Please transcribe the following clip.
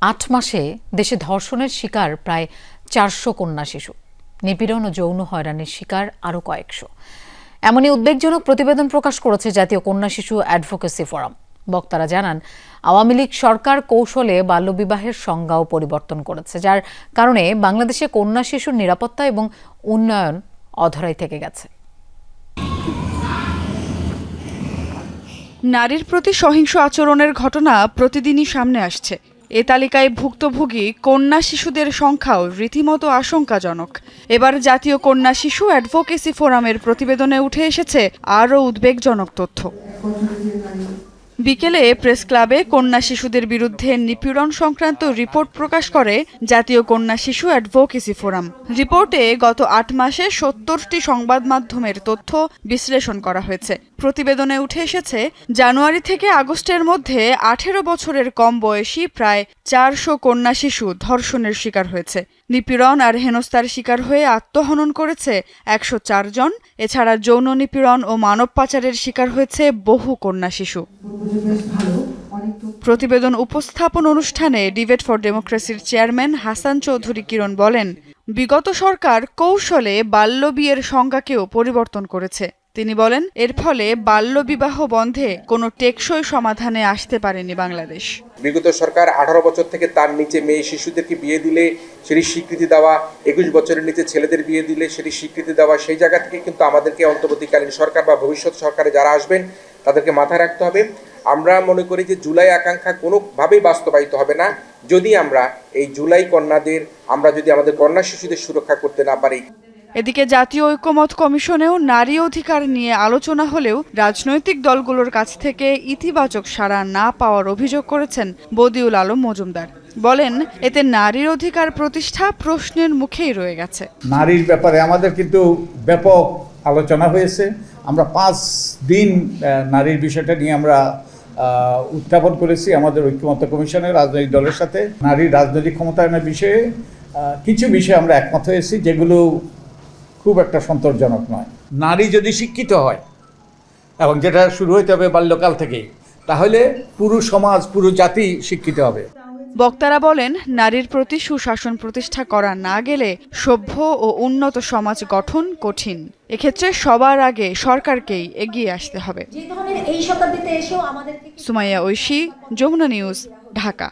আট মাসে দেশে ধর্ষণের শিকার প্রায় চারশো কন্যা শিশু। নিপীড়ন ও যৌন হয়রানির শিকার আরও কয়েকশো। এমনই উদ্বেগজনক প্রতিবেদন প্রকাশ করেছে জাতীয় কন্যা শিশু অ্যাডভোকেসি ফোরাম। বক্তারা জানান, আওয়ামী লীগ সরকার কৌশলে বাল্যবিবাহের সংজ্ঞাও পরিবর্তন করেছে, যার কারণে বাংলাদেশে কন্যা শিশুর নিরাপত্তা এবং উন্নয়ন অধরাই থেকে গেছে। নারীর প্রতি সহিংস আচরণের ঘটনা প্রতিদিনই সামনে আসছে। এ তালিকায় ভুক্তভোগী কন্যা শিশুদের সংখ্যাও রীতিমতো আশঙ্কাজনক। এবার জাতীয় কন্যা শিশু অ্যাডভোকেসি ফোরামের প্রতিবেদনে উঠে এসেছে আরও উদ্বেগজনক তথ্য। বিকেলে প্রেস ক্লাবে কন্যা শিশুদের বিরুদ্ধে নিপীড়ন সংক্রান্ত রিপোর্ট প্রকাশ করে জাতীয় কন্যা শিশু অ্যাডভোকেসি ফোরাম। রিপোর্টে গত আট মাসে সত্তরটি সংবাদ মাধ্যমের তথ্য বিশ্লেষণ করা হয়েছে। প্রতিবেদনে উঠে এসেছে, জানুয়ারি থেকে আগস্টের মধ্যে আঠেরো বছরের কম বয়সী প্রায় চারশো কন্যা শিশু ধর্ষণের শিকার হয়েছে। নিপীড়ন আর হেনস্থার শিকার হয়ে আত্মহনন করেছে একশো জন। এছাড়া যৌন নিপীড়ন ও মানব পাচারের শিকার হয়েছে বহু কন্যা শিশু। প্রতিবেদন উপস্থাপন অনুষ্ঠানে ডিবেট ফর ডেমোক্রেসির চেয়ারম্যান হাসান চৌধুরী কিরণ বলেন, বিগত সরকার কৌশলে বাল্যবিয়ের সংজ্ঞাকেও পরিবর্তন করেছে। তিনি বলেন, এর ফলে বাল্যবিবাহ বন্ধে কোনো টেকসই সমাধানে আসতে পারেনি বাংলাদেশ। বিগত সরকার আঠারো বছর থেকে তার নিচে মেয়ে শিশুদেরকে বিয়ে দিলে সেটি স্বীকৃতি দেওয়া, একুশ বছরের নিচে ছেলেদের বিয়ে দিলে সেটি স্বীকৃতি দেওয়া, সেই জায়গা থেকে কিন্তু আমাদেরকে অন্তর্বর্তীকালীন সরকার বা ভবিষ্যৎ সরকারে যারা আসবেন, তাদেরকে মাথায় রাখতে হবে। আমরা মনে করি যে জুলাই আকাঙ্ক্ষা কোনোভাবেই বাস্তবায়িত হবে না। যদি আমরা এই জুলাই কন্যাদের, আমরা যদি আমাদের কন্যা শিশুদের সুরক্ষা করতে না পারি এদিকে জাতীয় ঐক্যমত কমিশনেও নারী অধিকার নিয়ে আলোচনা হলেও রাজনৈতিক দলগুলোর কাছ থেকে ইতিবাচক সাড়া না পাওয়ার অভিযোগ করেছেন বদিউল আলম মজুমদার। বলেন, এতে নারীর অধিকার প্রতিষ্ঠা প্রশ্নের মুখেই রয়ে গেছে। নারীর ব্যাপারে আমাদের কিন্তু ব্যাপক আলোচনা হয়েছে। আমরা পাঁচ দিন নারীর বিষয়টা নিয়ে আমরা উত্থাপন করেছি আমাদের ঐক্যমত্য কমিশনের রাজনৈতিক দলের সাথে। নারীর রাজনৈতিক ক্ষমতায়নের বিষয়ে কিছু বিষয়ে আমরা একমত হয়েছি, যেগুলো খুব একটা সন্তোষজনক নয়। নারী যদি শিক্ষিত হয় এবং যেটা শুরু হইতে হবে বাল্যকাল থেকেই তাহলে পুরো সমাজ পুরো জাতি শিক্ষিত হবে। বক্তারা বলেন নারীর প্রতি সুশাসন প্রতিষ্ঠা করা না গেলে সভ্য ও উন্নত সমাজ গঠন কঠিন। এক্ষেত্রে সবার আগে সরকারকেই এগিয়ে আসতে হবে। যে ধরনের এই শতাব্দীতে এসেও আমাদেরকে সুমাইয়া ঐশী যমুনা নিউজ ঢাকা।